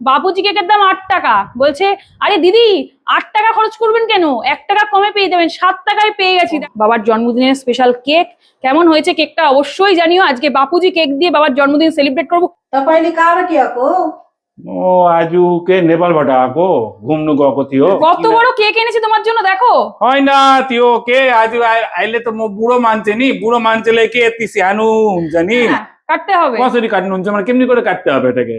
বাবুজিকে কেকের দাম আট টাকা। বলছে আরে দিদি আট টাকা খরচ করবেন কেন? এক টাকা কমে পেয়ে যাবেন সাত টাকায় পেয়ে গেছি। বাবার জন্মদিনের স্পেশাল কেক কেমন হয়েছে কেকটা অবশ্যই জানিও। আজকে বাপুজি কেক দিয়ে বাবার জন্মদিন সেলিব্রেট করব। ও আজু কে নেপাল আকো বড় কেক এনেছি তোমার জন্য দেখো। হয় না তিও কে আইলে তো বুড়ো বুড়ো জানি। হ্যাঁ, হ্যাঁ, কাটতে হবে। কেমনি করে কাটতে হবে এটাকে।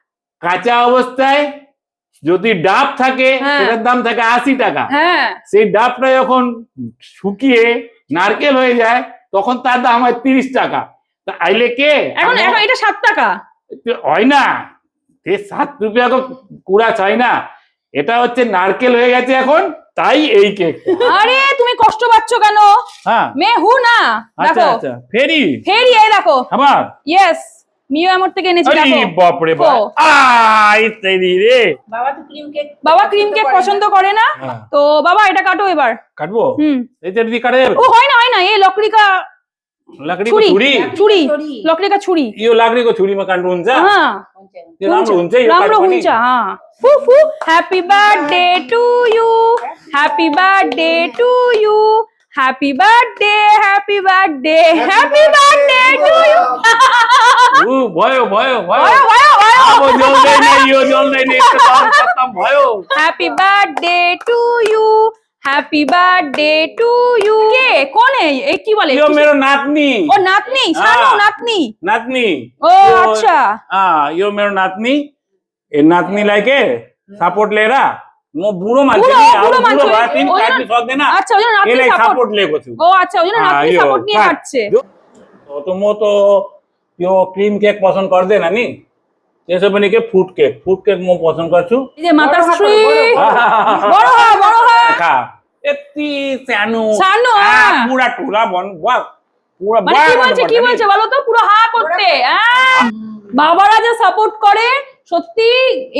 কাঁচা অবস্থায় যদি ডাব থাকে হ্যাঁ। সেটার দাম থাকে আশি টাকা। হ্যাঁ। সেই ডাবটা যখন শুকিয়ে নারকেল হয়ে যায় তখন তার দাম হয় তিরিশ টাকা। তা আইলে কে? এখন এখন এটা সাত টাকা। হয় না। সে সাত রুপিয়া কুড়া চাই না। এটা হচ্ছে নারকেল হয়ে গেছে এখন তাই এই কেক আরে তুমি কষ্ট পাচ্ছ কেন? হ্যাঁ। মে হু না। আচ্ছা দেখো। আচ্ছা। ফেরি। ফেরি এই দেখো। আমার ইয়েস মিও এমর থেকে এনেছি আরে দেখো বাপরে বাপ দেখো। আই তেরি রে बाबा त क्रिम केक বাবা ক্রিম কেক পছন্দ করে না হ্যাঁ, তো বাবা এটা কাটো এবার কাটবো হুম এই তেরি দিয়ে কাটা যাবে ও হয় না হয় না ये लकड़ी का लकड़ी को छुरी। छुरी छुरी छोरी। लकड़ी का छुरी यो लकड़ी को छुरीमा काट्नु हुन्छ हाँ त्यो राम्रो हुन्छ यो राम्रो काट्नु पनि। हुन्छ हाँ फु फु happy birthday to you happy birthday to you happy birthday happy birthday happy birthday to you ऊ, भयो भयो भयो भयो भयो अब भयो जल्दैन यो जल्दैन एकदम खत्तम भयो happy birthday to you happy birthday to you के कौन है ये की बोले यो मेरो नातनी ओ नातनी सानो हाँ। नातनी नातनी ओ यो- अच्छा अँ, यो मेरो नातनी ए नातनीलाई के सपोर्ट लिएर म बुढो मान्छे बुढो, नि अब बुढो बुढो मान्छे। भए तिमी ওই काट्नु জন্য- सक्दैन আচ্ছা ওই জন্য নাতনি यसलाई সাপোর্ট सपोर्ट लिएको छु ও আচ্ছা ওই জন্য আহ, নাতনি यो, সাপোর্ট নিয়ে কাট। হাঁটছে जो- तो तो म त त्यो क्रिम केक पसन्द गर्दैन नि त्यसो पनि के फ्रुट केक फ्रुट केक म पसन्द गर्छु এই যে মাতাশ্রী বড় বড় হয় বড় হয় खा यति सानो सानो, आ, হ্যাঁ। पुरा ठुला भन् वा पुरा মানে কি बडा বলছে কি गर्नुपर्छ বলছে नि। বলো তো পুরো হা করতে আহ! বাবারা যে সাপোর্ট করে সত্যি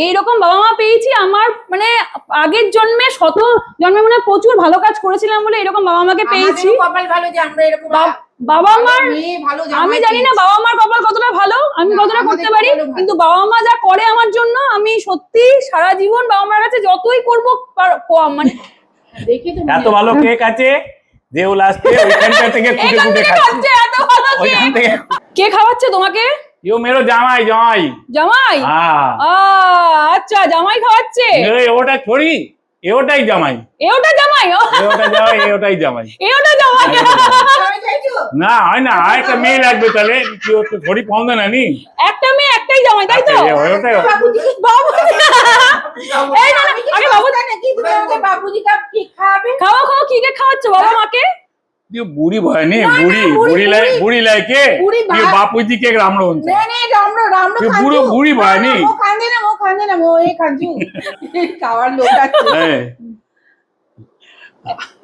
এইরকম বাবা মা পেয়েছি আমার মানে আগের জন্মে শত জন্মে মানে প্রচুর ভালো কাজ করেছিলাম বলে এরকম বাবা মাকে পেয়েছি আমাদেরও কপাল ভালো যে আমরা এরকম বা- বাবা মার মেয়ে ভালো জামাই আমি জানি না পেয়েছি। বাবা মার কপাল কতটা করতে পারি কিন্তু বাবা মা যা করে আমার জন্য আমি সত্যি সারা জীবন বাবা মার কাছে যতই করব কম মানে দেখি এত ভালো কেক আছে যে ও লাস্টে ওইখানটা থেকে কুটে কুটে খাচ্ছে। এত ভালো ওইখান কেক। থেকে কে খাওয়াচ্ছে তোমাকে? ইও মেরো জামাই জামাই। জামাই? হ্যাঁ। আহ, আচ্ছা জামাই খাওয়াচ্ছে? ওটা ছড়ি এ ওটাই জামাই। এ ওটা জামাই? ও, এ ওটা জামাই এ ওটাই জামাই। এ ওটা জামাই? না হয় না একটা মেয়ে লাগবে তাহলে কি হচ্ছে ঘড়ি পাওয়া না নি? একটা মেয়ে একটাই জামাই তাই তো? আচ্ছা, বাবু এই না আরে বাবু বাবুজি কি খাবে? খাও কি কে খাওয়াচ্ছ বাবা মাকে ये बुरी भय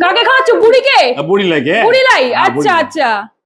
কাকে খাওয়াচ্ছ? বুড়িকে? বুড়ি লাগে বুড়ি লাই হ্যাঁ, আচ্ছা আচ্ছা।